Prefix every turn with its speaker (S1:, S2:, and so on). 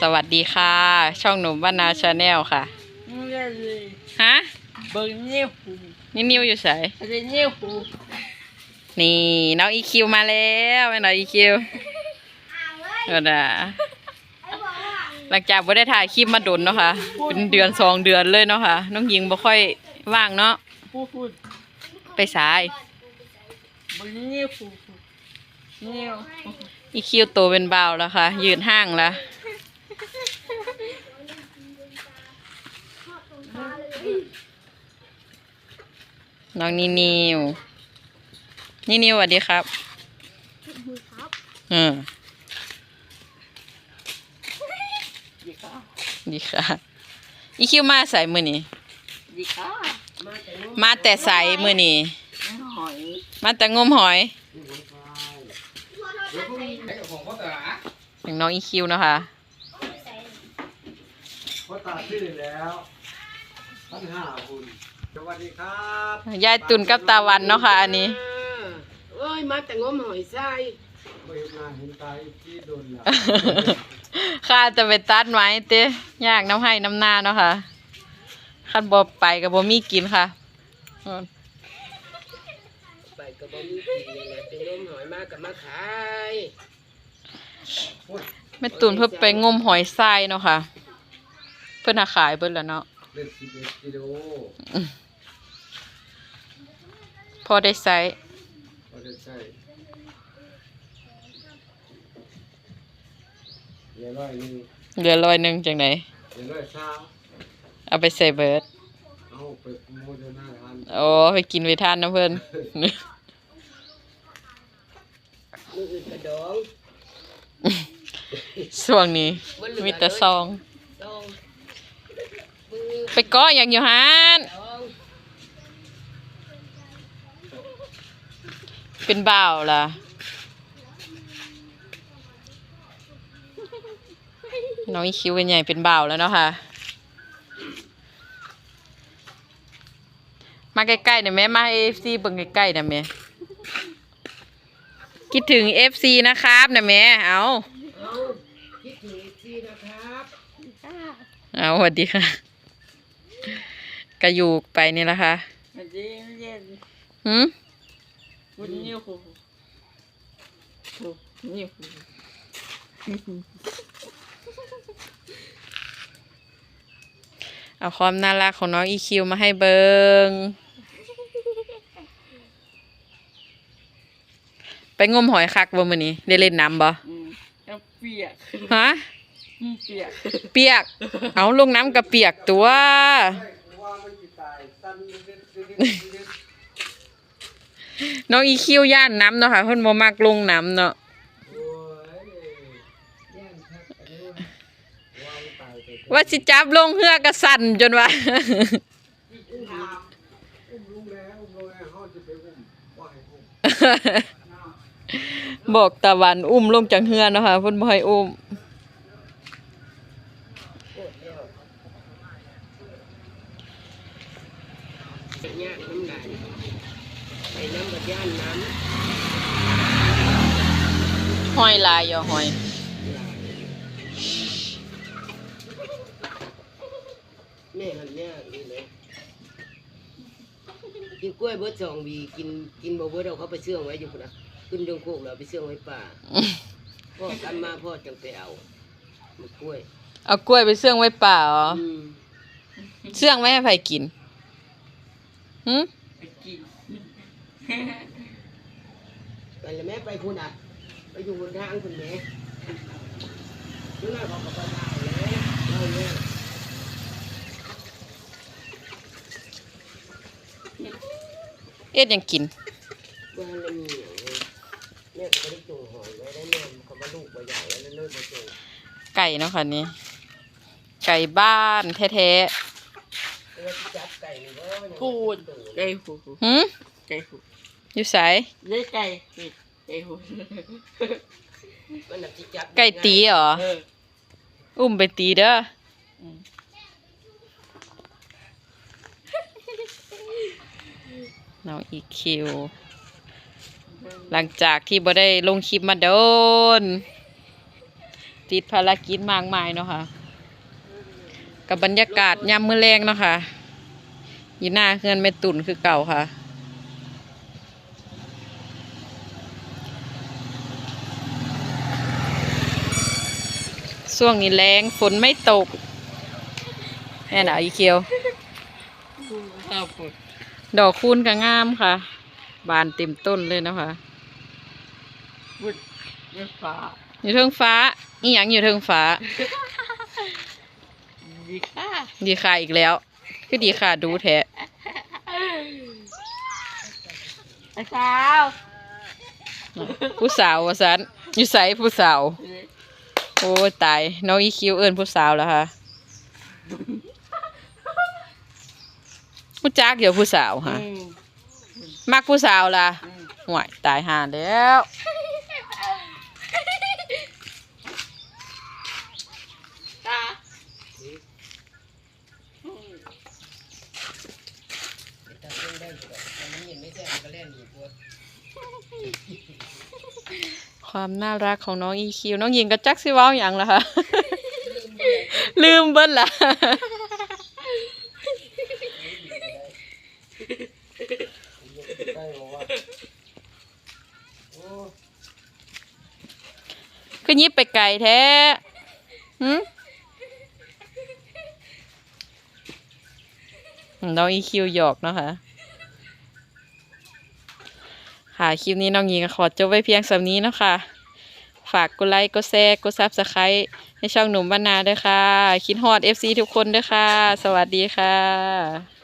S1: สวัสดีค่ะ ช่องหนุ่มบ้านนาชาแนลค่ะ
S2: นี่เลย
S1: ฮะ
S2: เบิ่งนิ้วหู
S1: นี่นิวอยู่ไส
S2: อะไรนิ้วหู
S1: นี่น้องอีคิวมาแล้วแม่น้องอีคิวก็นะหลังจากบ่ได้ถ่ายคลิปมาดนเนาะค่ะเป็นเดือนสองเดือนเลยเนาะค่ะน้องหญิงบ่ค่อยว่างเนาะ
S2: พูดพูด
S1: ไปสาย
S2: เบิ่งนิ้วหูนิ้ว
S1: อีคิวโตเป็นบ่าวแล้วค่ะ ยืนห้างแล้ว น้องนี่นิวนี่นิวสวัสดีครับอืม
S2: ดีค่ะ
S1: ดีค่ะอีคิวมาใส่มือนี่
S2: ดีค่ะมาแต่ง
S1: มาแต่ใส่มือนี่
S2: หอย
S1: มาแต่งมหอย
S3: ของพ่อตา
S1: อย่างน้องอีคิวเนาะคะ
S3: พ่อตาชื่อแล้ว ท่านห้าคุณสวัสดีครับ
S1: ยายตุนกับตาวันเนาะค่ะอันนี้
S2: เอ้ยมาแต่งมหอยทราย
S3: ไม่เห็นหน้าเห็นตาอีกที่โดนแล้ว
S1: ข้าจะไปตัดไม้เต้ยากน้ำให้น้ำหน้าเนาะค่ะคันบ่ไปกับบ่มีกินค่ะอืม
S2: ไปกับบ่มีกินนี่แหละเป็นงมหอยมากับมาขาย
S1: แม่ตุนเพิ่นไปงมหอยทรายเนาะค่ะ เพิ่นหาขายเบิดแล้วเนาะ
S3: เล่นสิบเอ็ดกิโล
S1: พอได้ใช้
S3: ก็จะใช่เดี๋ยวร้อยหนึง
S1: เหลือร้อยหนึงจังได
S3: เดี๋ยวร้อยเช้า
S1: เอาไปใส่เบิด
S3: เอาไปโมเดลหน้าทาน
S1: โอ้ไปกินไปทานนะเพิ่น
S2: มืออื่นกระดอง
S1: ช่วงนี้มีแต่ซอง
S2: ดองมือ
S1: ไปเก้ออย่างอยู่หัน
S2: ดอง
S1: เป็นบ่าวล่ะน้องอีคิวเป็นใหญ่เป็นบ่าวแล้วเนาะค่ะ มาใกล้ๆหน่อยแม่มาเอฟซีเบิ่งใกล้ๆหน่อยแม่คิดถึงเอฟซีนะครับนะแม่เอา
S2: เอาคิดถึงทีนะครับ
S1: เอาสวัสดีค่ะ ก็อยู่ไปนี่ละค่ะ
S2: มันจะเย็น
S1: หืม
S2: คุณนิ้วหูหูนิ้วหู
S1: เอาความน่ารักของน้องอีคิวมาให้เบิงไปงมหอยคักบ่มื้อนี้ได้เล่นน้ำบ่
S2: อืมแล้วเปียก
S1: ฮะ
S2: อืมเปียก
S1: เปียก เอาลงน้ำกับเปียกตัว
S3: น้
S1: องอีคิวย่านน้ำเนาะค่ะเพิ่นบ่มักลงน้ำเนาะ
S3: โอ้ยย่านคักอันนี้ว่าป
S1: ว่าสิจับลงเฮือกระสั่นจนว่า
S3: อุ้มอุ้มลุงแล้วอุ้มลุงแล้วเขาจะไปอุ้มว่าให้อุ้ม
S1: บอกตะวันอุ้มลงจากเฮือเนาะค่ะเพิ่นบ่ให้อุ้ม
S2: เนี่ยน้ำลายไป น้ำบัดย่านน้
S1: หอยลายอย่าหอยำ
S2: เนี่ยหันเนี่ยนี่เลยกินกล้วยเบิดสองวีกินกินบ่เบิดเอาเขาไปเชื่องไว้อยู่พุ่นนะขึ้นดงโคกแล้วเอาไปเชื่องไว้ป่าพ่อกำมาพ่อจังไปเอามากล้วย
S1: เอากล้วยไปเสื่องไว้ป่าเหรอ
S2: อืม
S1: เสื่องไว้ให้ไผกินหึ
S2: ไปกิน ไปเลยแม่ไปพุ่นอะ ไปอยู่บนทางพุ่นแม่นี่น่าบอกกับป้าดาวเลยเราเนี่ย
S1: เอ็ดหยังกิน
S2: ว่าเรามีอย่างนี้แม่ก็ได้จุงหอยไว้ได้แม่เขามาลูกมาใหญ่แล้วเลิกมาจุง
S1: ไก่เนาะค่ะนี่ไก่บ้านแท้
S2: เออที่จับไก่นี่ก็ยัง
S4: พูด ไก่หู
S1: ๆหึ
S4: ไก่หู
S1: อยู่ไส
S4: เลี้ยไก่ไก่หู
S2: มันน่ะที่จับ
S1: ไก่ตีเหรอ
S4: เออ
S1: อุ้มไปตีเด้ออน้องอีคิว หลังจากที่บ่ได้ลงคลิปมาโดน ติดภารกิจมากมายเนาะค่ะ กับบรรยากาศยามมื้อแรงเนาะค่ะ อยู่หน้าเฮือนแม่ตุ่นคือเก่าค่ะ ช่วงนี้แรงฝนไม่ตกแน่หนาวอีเคียว
S4: ข้าวปุด
S1: ดอกคูณก็งามค่ะ บานเต็มต้นเลยเนาะคะ
S4: ปุดรถฟ้า
S1: อยู่เทิงฟ้าอีหยังอยู่เทิงฟ้า
S4: ดีค่ะ
S1: ดีค่ะอีกแล้ว คือดีค่ะดูแท้
S4: ไอ้สาว
S1: ผู้สาววะสันอยู่ใสผู้สาว โอ้ยตาย น้องอีคิวเอิญผู้สาวแล้วค่ะผู้จักเดี๋ยวผู้สาวค่ะ
S4: อืม
S1: มักผู้สาวล่ะ
S4: อืม
S1: ห่วยตายห่าแล้ว
S4: ตา
S2: แต่เรื่องได้อยู่ดอกแต่มันยังไม่ใช่ก็เล่นอยู่พวก
S1: ความน่ารักของน้องอีคิวน้องหญิงก็จักสิเว้าอย่างละค่ะลืมเบิ้ลละ
S3: ได้บอกว่าโอ้
S1: คือยิบไปไกลแท้หืมน้องอีคิวหยอกเนาะค่ะ ค่ะ คลิปนี้น้องหญิงขอจบไว้เพียงสำนี้นะคะ ฝากกดไลค์ กดแชร์ กดซับสไครต์ให้ช่องหนุ่มบ้านนาด้วยค่ะ คิดฮอด FC ทุกคนด้วยค่ะ สวัสดีค่ะ